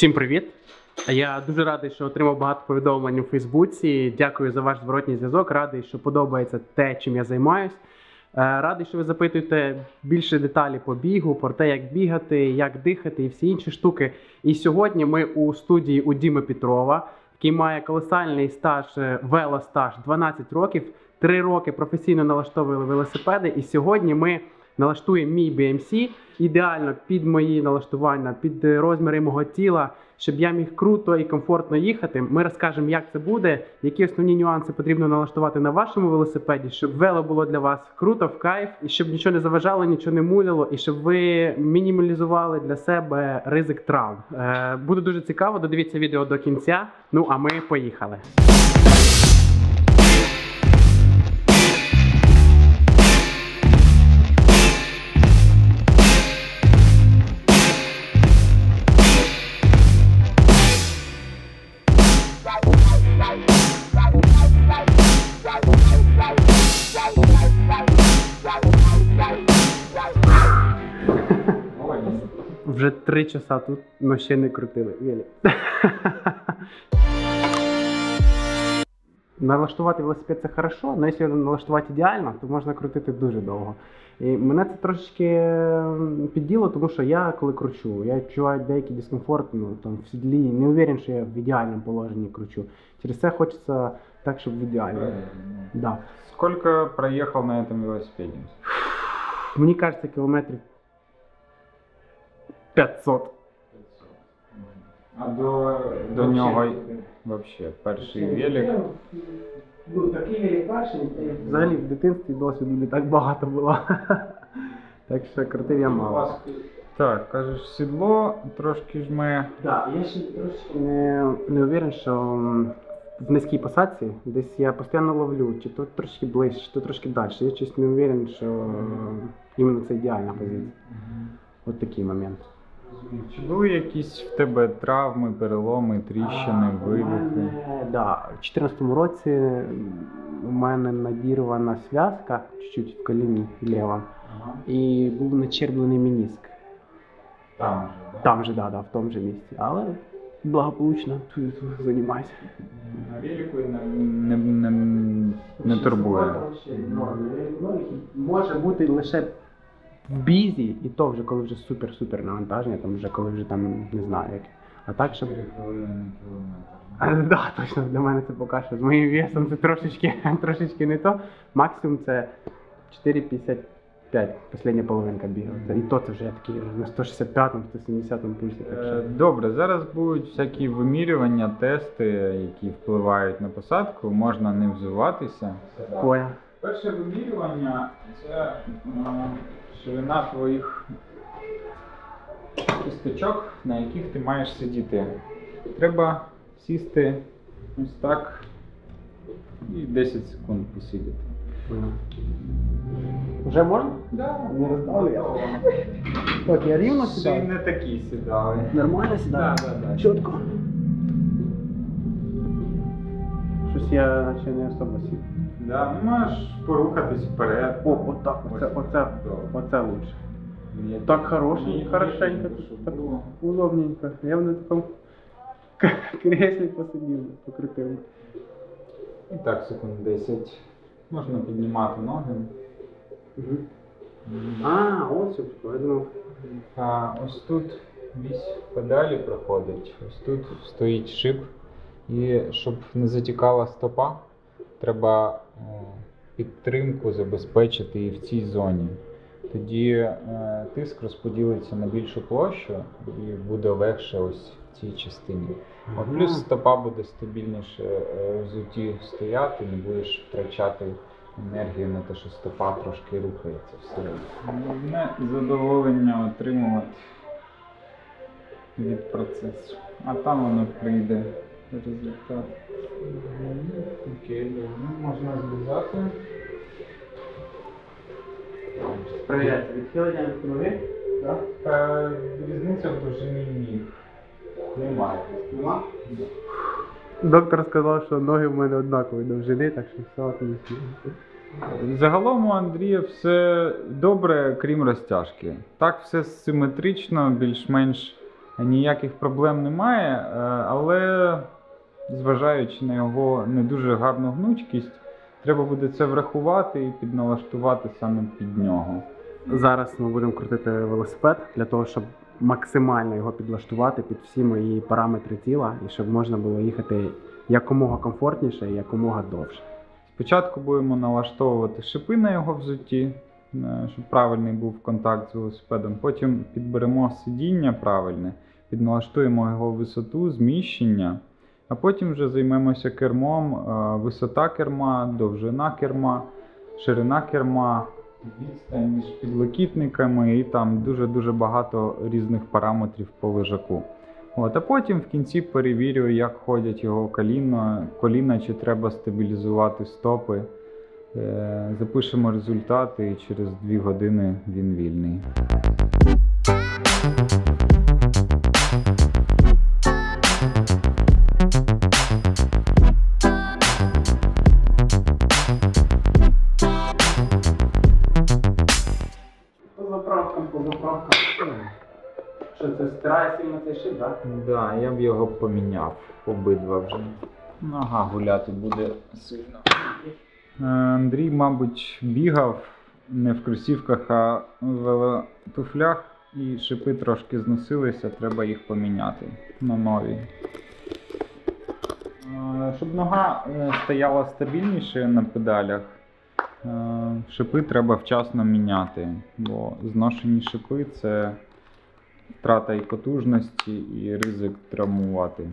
Всім привіт! Я дуже радий, що отримав багато повідомлень у Фейсбуці. Дякую за ваш зворотній зв'язок. Радий, що подобається те, чим я займаюсь. Е, Радий, що ви запитуєте більше деталі по бігу, про те, як бігати, як дихати і всі інші штуки. І сьогодні ми у студії у Діми Петрова, який має колосальний стаж, е, велостаж 12 років, 3 роки професійно налаштовували велосипеди. І сьогодні ми налаштуємо мій BMC ідеально під мої налаштування, під е, розміри мого тіла, щоб я міг круто і комфортно їхати. Ми розкажемо, як це буде, які основні нюанси потрібно налаштувати на вашому велосипеді, щоб вело було для вас круто, в кайф, і щоб нічого не заважало, нічого не муляло, і щоб ви мінімалізували для себе ризик травм. Е, буде дуже цікаво. Додивіться відео до кінця. Ну а ми поїхали. Вже три часа тут, але ще не крутили. Налаштувати велосипед це хорошо, але якщо налаштувати ідеально, то можна крутити дуже довго. І мене це трошечки підділо, тому що я коли кручу, я відчуваю деякий дискомфорт ну, там, в сідлі, не уверен, що я в ідеальному положенні кручу. Через це хочеться так, щоб в ідеалі. Да. Сколько проехал на этом велосипеде? Мені кажеться, кілометрів 500. А до, до нього вообще перший велик. Ну, такий велик перший. Взагалі в дитинстві досвіду не так багато було. Так що крутив я мало. Так, кажеш, сідло трошки жме. Так, я ще трошки не, не уверен, що в низькій посадці десь я постійно ловлю, чи то трошки ближче, чи то трошки далі. Я щось не уверен, що іменно це ідеальна позиція. От такий момент. Чи були якісь в тебе травми, переломи, тріщини, вивихи? мене, да, в 2014 році у мене надірвана зв'язка чуть-чуть в коліні ліва. І був начерблений мініск. Там же, да? Там же, да, да, в тому же місці. Але благополучно тут займаюся. На велику не, не, не, не турбує. Може бути лише бізі, і то вже коли вже супер-супер навантаження, там вже коли вже там не знаю як. А так, щоб. А, Да, точно для мене це поки що. З моїм весом це трошечки, трошечки не то. Максимум це 4,55, остання половинка бігала. І то це вже я такий на 165-му, 170-му пульсі. Так Е, що. Добре, зараз будуть всякі вимірювання, тести, які впливають на посадку. Можна не взуватися. Понял. Перше вимірювання це е, ширина твоїх кісточок, на яких ти маєш сидіти. Треба сісти ось так і 10 секунд посидіти. Вже можна? Да, Не роздали я. Так, я рівно Ще й сідаю. не такі сідали. Нормально сідаю? Да, да, да. Чітко. Щось я наче не особо сів. Да, ну можеш порухатись вперед. О, отак, оце, Ось. оце, Добре. оце лучше. Ні, Так хороше, хорошенько, щоб так було. удобненько. Я б на такому к- креслі посидів, покрутив. І так, секунд 10. Можна піднімати ноги. А, ось я думав. А ось тут вісь педалі проходить, ось тут стоїть шип. І щоб не затікала стопа, треба підтримку забезпечити і в цій зоні. Тоді е, тиск розподілиться на більшу площу і буде легше ось в цій частині. От плюс стопа буде стабільніше е, в взуті стояти, не будеш втрачати енергію на те, що стопа трошки рухається всередині. Головне задоволення отримувати від процесу. А там воно прийде результат. Окей. Ну, Можна злізати. Перевіряється відхилення від ноги. Да? Е, Різниця в довжині ніг. Немає. Нема? Доктор сказав, що ноги в мене однакові довжини, так що все отлично. Загалом у Андрія все добре, крім розтяжки. Так, все симетрично, більш-менш ніяких проблем немає, е, але зважаючи на його не дуже гарну гнучкість, треба буде це врахувати і підналаштувати саме під нього. Зараз ми будемо крутити велосипед для того, щоб максимально його підлаштувати під всі мої параметри тіла і щоб можна було їхати якомога комфортніше і якомога довше. Спочатку будемо налаштовувати шипи на його взутті, е, щоб правильний був контакт з велосипедом. Потім підберемо сидіння правильне, підналаштуємо його висоту, зміщення, а потім вже займемося кермом, е, висота керма, довжина керма, ширина керма, відстань між підлокітниками і там дуже-дуже багато різних параметрів по лежаку. От, а потім в кінці перевірю, як ходять його коліна, коліна чи треба стабілізувати стопи. Е, запишемо результати і через 2 години він вільний. Шип, так? Да, я б його поміняв обидва вже. Нога гуляти буде сильно. Е, Андрій, мабуть, бігав не в кросівках, а в велотуфлях, і шипи трошки зносилися, треба їх поміняти на нові. Е, Щоб нога е, стояла стабільніше на педалях, шипи треба вчасно міняти, бо зношені шипи це втрата і потужності, і ризик травмувати.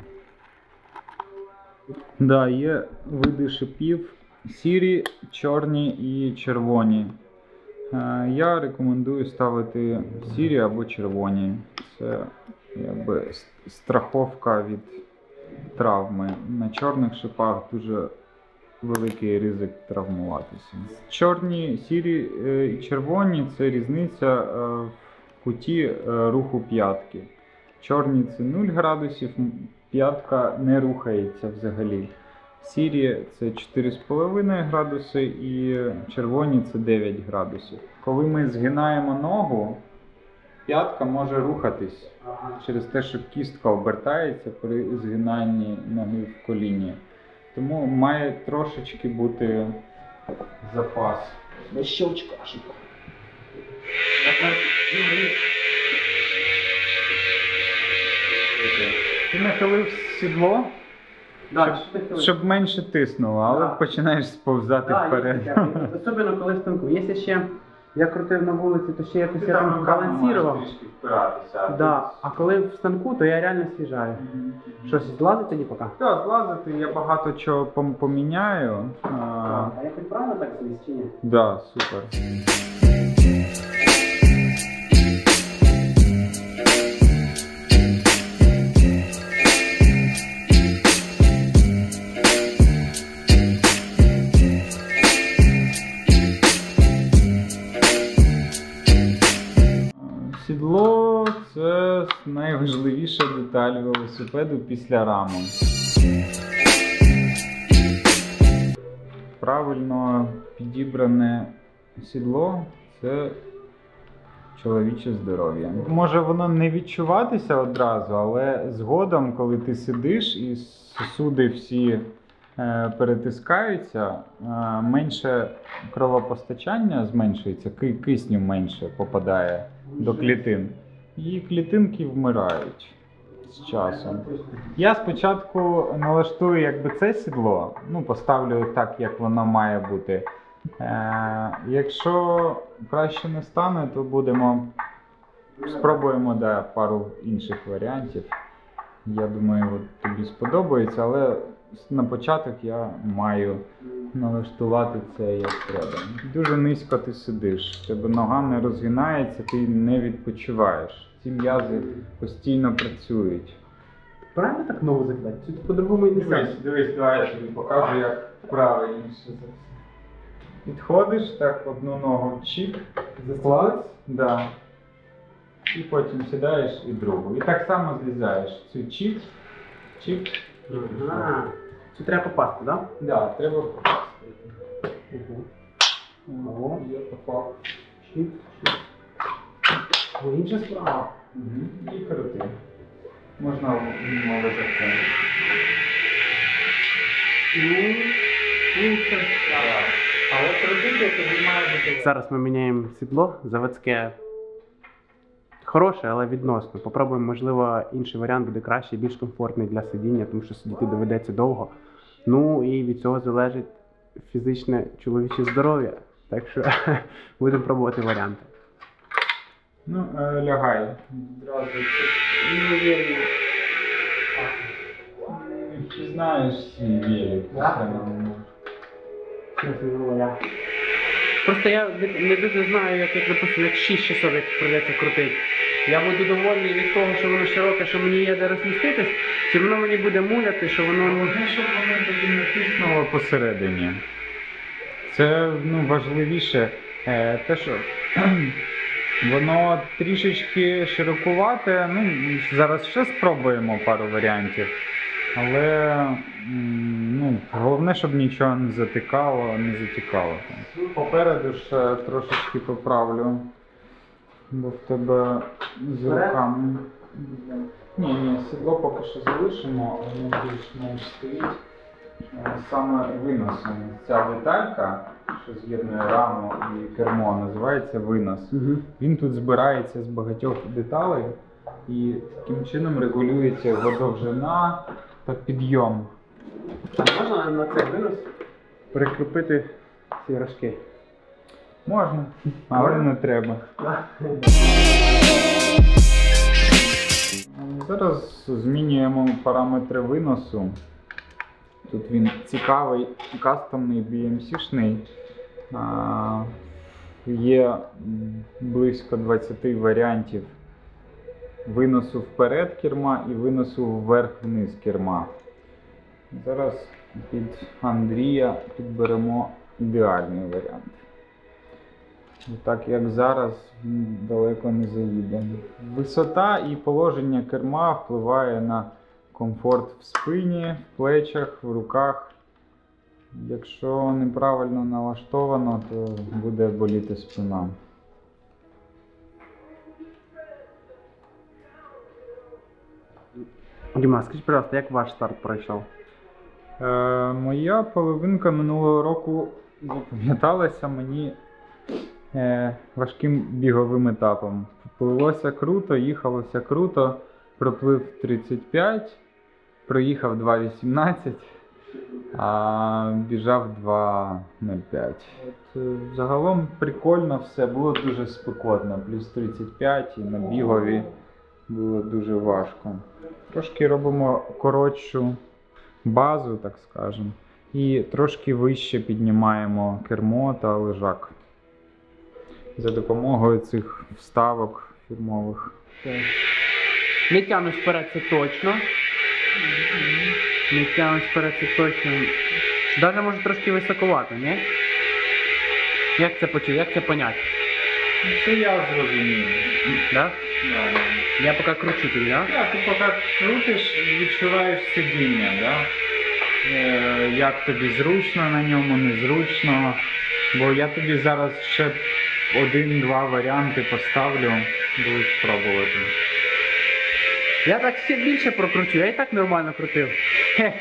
Да, є види шипів сірі, чорні і червоні. Е, Я рекомендую ставити сірі або червоні. Це якби страховка від травми. На чорних шипах дуже великий ризик травмуватися. Чорні, сірі е, і червоні це різниця е, в куті е, руху п'ятки. Чорні це 0 градусів, п'ятка не рухається взагалі. Сірі це 4,5 градуси і червоні це 9 градусів. Коли ми згинаємо ногу, п'ятка може рухатись через те, що кістка обертається при згинанні ноги в коліні. Тому має трошечки бути запас. Щелчка. Ти нахилив сідло, Да, щоб, щоб менше тиснуло, але Да. починаєш сповзати Да, вперед. є. Особливо коли станку. Якщо ще я крутив на вулиці, то ще якось я там балансував. Да. А коли в станку, то я реально свіжаю. Щось злазить тоді поки? Так, злазити я багато чого поміняю. А, А я хоч правильно так зліз чи ні? да, супер. Деталь велосипеду після рами. Правильно підібране сідло це чоловіче здоров'я. Може воно не відчуватися одразу, але згодом, коли ти сидиш і сосуди всі е, перетискаються, е, менше кровопостачання зменшується, кисню менше попадає до клітин. І клітинки вмирають з часом. Я спочатку налаштую якби це сідло, ну поставлю так, як воно має бути. Е, якщо краще не стане, то будемо спробуємо да, пару інших варіантів. Я думаю, от тобі сподобається, але на початок я маю налаштувати це як треба. Дуже низько ти сидиш, тебе нога не розгинається, ти не відпочиваєш. Ці м'язи постійно працюють. Правильно так ногу закидати? Чи по-другому і не Дивись, дивись, давай я тобі покажу, як правильніше. Підходиш так одну ногу чік, заклад, да. І потім сідаєш і другу. І так само злізаєш. Цю чік, чік. Ага. Це треба попасти, так? Да, треба попасти. Угу. О, я попав. Чіп, чіп. Ну, інша справа. Угу. І крути. Можна ну, Але має бути. Зараз ми міняємо сідло заводське. Хороше, але відносно. Попробуємо, можливо, інший варіант буде кращий, більш комфортний для сидіння, тому що сидіти доведеться довго. Ну і від цього залежить фізичне чоловіче здоров'я. Так що будемо пробувати варіанти. Ну, лягай. Неймовірно. Не впізнаєш свій велик. Да? Просто я не, не дуже знаю, як, як допустим, як 6 часов як прийдеться крутити. Я буду довольний від того, що воно широке, що мені є де розміститись, чи воно мені буде муляти, що воно. ну, Головне, щоб воно тоді не тиснуло посередині. Це ну, важливіше. Е, те, що воно трішечки широкувате. Ну, зараз ще спробуємо пару варіантів. Але ну, головне, щоб нічого не затикало, не затікало. Попереду ще трошечки поправлю. Бо в тебе з руками. Ні, ні, сідло поки що залишимо, воно більш-менш стоїть. Е, Саме виносом. Ця деталька, що з'єднує раму і кермо, називається винос. Угу. Він тут збирається з багатьох деталей і таким чином регулюється його довжина та підйом. А можна на цей винос прикріпити ці рожки? Можна, але не треба. Зараз змінюємо параметри виносу. Тут він цікавий, кастомний BMC-шний. Є близько 20 варіантів виносу вперед керма і виносу вверх-вниз керма. Зараз під Андрія підберемо ідеальний варіант. Так як зараз далеко не заїде. Висота і положення керма впливає на комфорт в спині, в плечах, в руках. Якщо неправильно налаштовано, то буде боліти спина. Діма, скажіть, будь ласка, як ваш старт пройшов? Е, моя половинка минулого року запам'яталася мені е, важким біговим етапом. Плилося круто, їхалося круто, проплив 35, проїхав 2.18, а біжав 2.05. От, е, загалом прикольно все, було дуже спекотно, плюс 35 і на бігові було дуже важко. Трошки робимо коротшу базу, так скажемо, і трошки вище піднімаємо кермо та лежак за допомогою цих вставок фірмових. Не тянусь вперед, це точно. Не тянусь вперед, це точно. Даже може трошки високовато, ні? Як це почути, як це поняти? Це я зрозумів. Да? Я поки кручу тобі, да? Так, ти поки крутиш, відчуваєш сидіння, да? Е, як тобі зручно на ньому, незручно. Бо я тобі зараз ще один-два варіанти поставлю, будеш спробувати. Я так ще більше прокручу, я і так нормально крутив. Хе.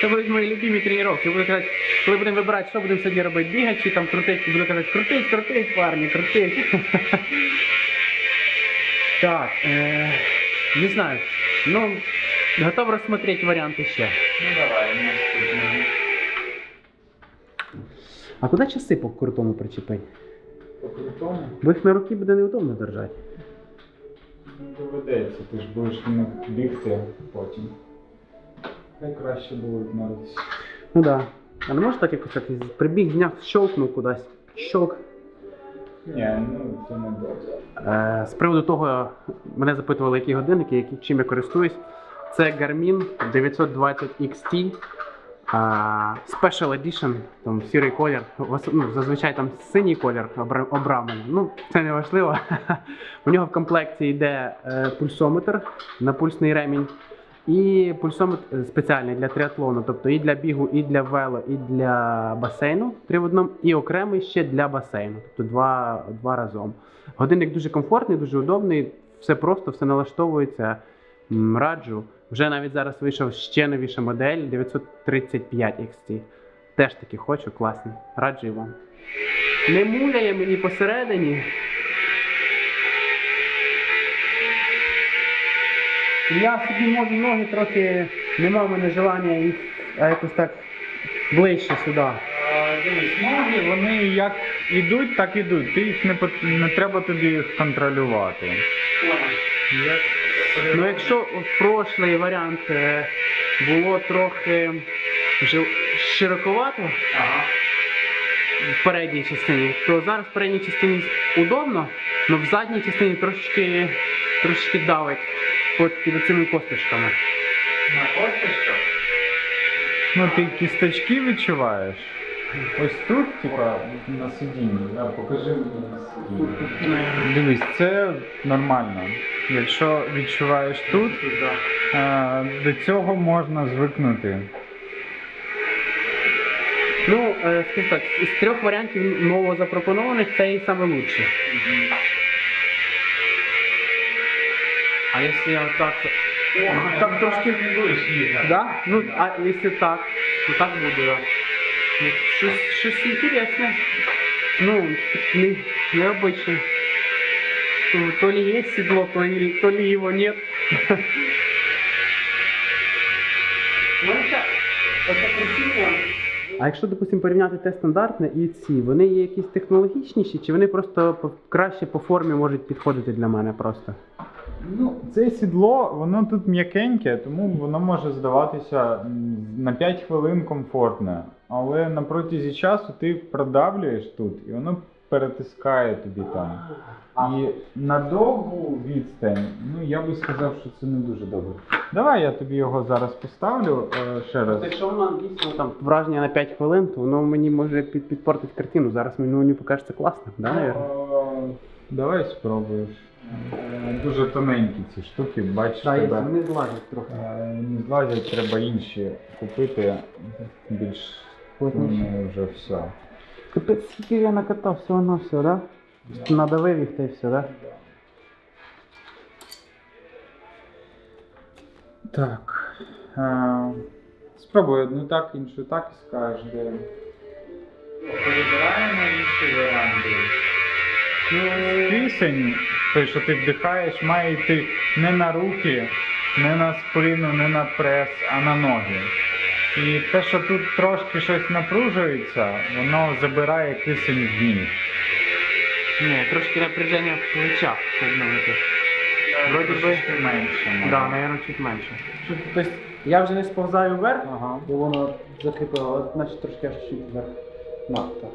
Це будуть мої любимі тренування. Буду казати, коли будемо вибирати, що будемо сьогодні робити, бігати чи там крутити, буду казати, крутить, крутить, парні, крутить. Так, е, не знаю. Ну, готов рассмотреть варіанти ще. Ну давай, наступне. А куди часи по крутому причепити? Бо їх на руки буде неудобно держати. доведеться, ти ж будеш не бігти потім. Найкраще було відмовитися. Ну да. А не може так якось так прибіг, зняв, щелкнув кудись. Щелк. Ні, ну це не добре. Е, з приводу того, мене запитували, які годинники, які, чим я користуюсь. Це Garmin 920 XT. Special Edition, там сірий колір. Ну, зазвичай там синій колір обра- обрамлений. Ну, це не важливо. У нього в комплекті йде е, пульсометр, напульсний ремінь, І пульсометр е, спеціальний для триатлону, тобто і для бігу, і для вело, і для басейну три і окремий ще для басейну, тобто два, два разом. Годинник дуже комфортний, дуже удобний, все просто, все налаштовується. Раджу. Вже навіть зараз вийшов ще новіша модель 935 XT. Теж таки хочу, класний. Раджу і вам. Не муляє мені посередині. Я собі можу ноги трохи, нема в мене желання їх якось так ближче сюди. Дивись, ноги, вони як ідуть, так ідуть. Ти їх не, пот- не треба тобі їх контролювати. Як Ну, якщо в прошлий варіант е, було трохи широковато Ага. в передній частині, то зараз в передній частині удобно, але в задній частині трошечки, трошечки давить під, під цими косточками. На косточках? Ну, ти кісточки відчуваєш? Ось тут, типа, на сидінні, да, покажи мені на сидінні. Дивись, це нормально. Якщо відчуваєш тут, е, до цього можна звикнути. Ну, е, скажімо так, із трьох варіантів новозапропонованих цей саме лучший. А якщо я отак. О, так трошки. Да? Ну, а якщо так, то так буде, да. Ну, Щось, щось інтересне. Ну, не, необычно. То, то ли есть седло, то ли, то ли его нет. Ну, це, оце причина. А якщо, допустимо, порівняти те стандартне і ці, вони є якісь технологічніші, чи вони просто краще по формі можуть підходити для мене просто? Ну, це сідло, воно тут м'якеньке, тому воно може здаватися на 5 хвилин комфортне. Але на протязі часу ти продавлюєш тут, і воно перетискає тобі там. І на довгу відстань, ну я би сказав, що це не дуже добре. Давай я тобі його зараз поставлю е, ще раз. Якщо воно дійсно там враження на 5 хвилин, то воно мені може під, підпортити картину. Зараз мені, мені покажеться класно, да, наверное? Е, Давай спробуєш. Е, Дуже тоненькі ці штуки, бачиш Так, тебе. вони злазять трохи. Е, Не злазять, треба інші купити більш Плотніші. ну, вже все. Капець, скільки я накатав всього на все, да? Надавив їх та й все, да? Так. Е, Спробуй одну так, іншу так і скажеш, де. Перебираємо інші варіанти. Кисень, той, що ти вдихаєш, має йти не на руки, не на спину, не на прес, а на ноги. І те, що тут трошки щось напружується, воно забирає кисень в ніг. Ні, трошки напряження в плечах все одно. якесь. Вроді би- менше. Да, наверное, чуть менше. Тобто я вже не сповзаю вверх, Ага. бо воно закріпило, але значить трошки аж чуть вверх. Надто.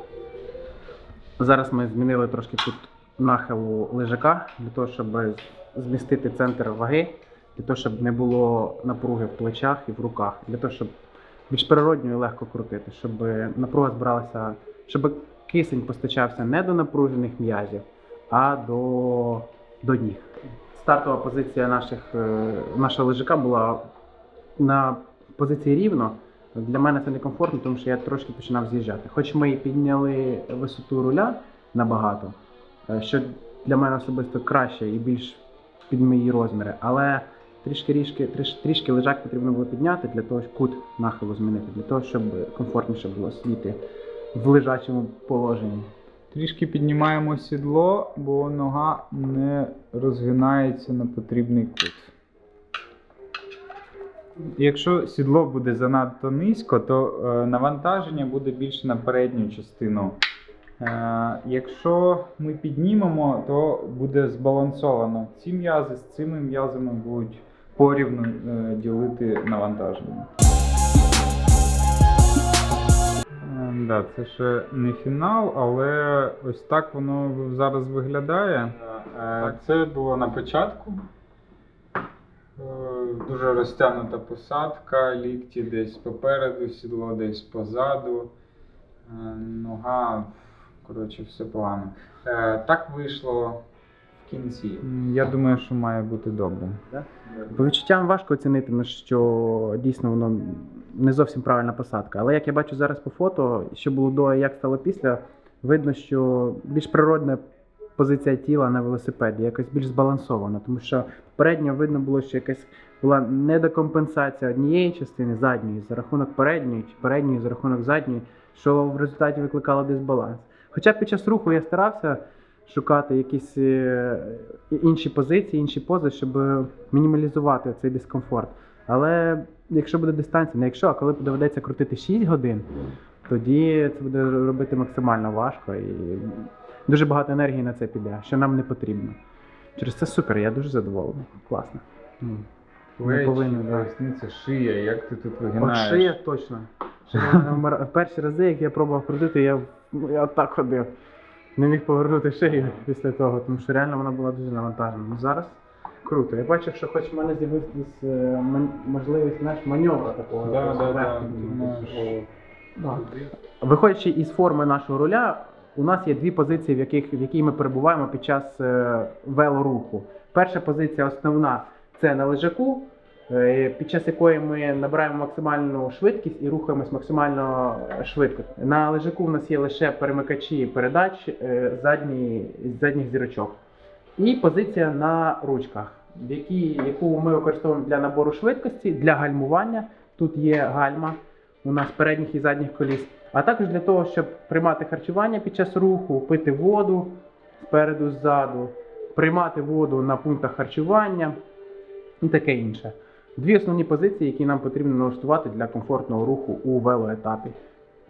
Зараз ми змінили трошки тут нахилу лежака для того, щоб змістити центр ваги, для того, щоб не було напруги в плечах і в руках, для того, щоб більш природньо і легко крутити, щоб напруга збиралася, щоб кисень постачався не до напружених м'язів, а до, до ніг. Стартова позиція наших, е, нашого лежака була на позиції рівно. Для мене це некомфортно, тому що я трошки починав з'їжджати. Хоч ми і підняли висоту руля набагато, е, що для мене особисто краще і більш під мої розміри, але трішки трішки, тріш, трішки лежак потрібно було підняти для того, щоб кут нахилу змінити, для того, щоб комфортніше було сидіти в лежачому положенні. Трішки піднімаємо сідло, бо нога не розгинається на потрібний кут. Якщо сідло буде занадто низько, то е, навантаження буде більше на передню частину. Е, якщо ми піднімемо, то буде збалансовано. Ці м'язи з цими м'язами будуть порівну е, ділити навантаження. Е, Да, це ще не фінал, але ось так воно зараз виглядає. Е, Це було на початку. Е, Дуже розтягнута посадка, лікті десь попереду, сідло десь позаду. Нога, коротше, все погано. Так вийшло кінці. Я думаю, що має бути добре. По відчуттям важко оцінити, ну, що дійсно воно не зовсім правильна посадка. Але як я бачу зараз по фото, що було до і як стало після, видно, що більш природна позиція тіла на велосипеді, якось більш збалансована. Тому що попередньо видно було, що якась була недокомпенсація однієї частини задньої за рахунок передньої, чи передньої за рахунок задньої, що в результаті викликало дисбаланс. Хоча під час руху я старався шукати якісь е, інші позиції, інші пози, щоб мінімалізувати цей дискомфорт. Але якщо буде дистанція, не якщо, а коли доведеться крутити 6 годин, тоді це буде робити максимально важко і дуже багато енергії на це піде, що нам не потрібно. Через це супер, я дуже задоволений. Класно. Плечі, поясниця, шия, як ти тут От шия точно. Шия, в перші рази, як я пробував крутити, я, я отак ходив. Не міг повернути шию після того, тому що реально вона була дуже навантажена. Ну зараз круто. Я бачив, що хоч в мене з'явилась е, ман- можливість знаєш, маневра такого. Да, да, да. верхнього. Да. Виходячи із форми нашого руля, у нас є дві позиції, в, яких, в якій ми перебуваємо під час е, велоруху. Перша позиція основна це на лежаку, під час якої ми набираємо максимальну швидкість і рухаємось максимально швидко. На лежаку в нас є лише перемикачі передач е, задні, задніх зірочок. І позиція на ручках, в якій, яку ми використовуємо для набору швидкості, для гальмування. Тут є гальма у нас передніх і задніх коліс, а також для того, щоб приймати харчування під час руху, пити воду спереду, ззаду, приймати воду на пунктах харчування і таке інше. Дві основні позиції, які нам потрібно налаштувати для комфортного руху у велоетапі.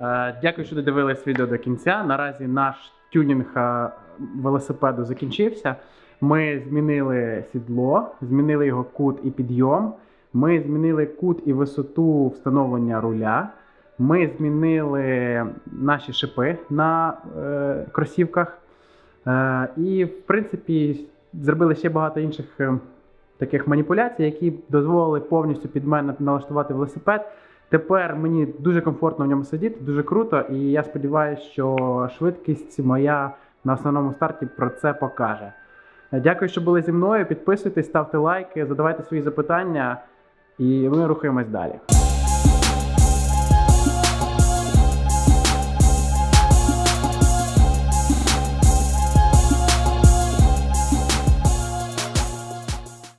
Е, Дякую, що додивились відео до кінця. Наразі наш тюнінг е, велосипеду закінчився. Ми змінили сідло, змінили його кут і підйом. Ми змінили кут і висоту встановлення руля. Ми змінили наші шипи на е, кросівках. Е, і, в принципі, зробили ще багато інших е, таких маніпуляцій, які дозволили повністю під мене налаштувати велосипед. Тепер мені дуже комфортно в ньому сидіти, дуже круто, і я сподіваюся, що швидкість моя на основному старті про це покаже. Дякую, що були зі мною. Підписуйтесь, ставте лайки, задавайте свої запитання, і ми рухаємось далі.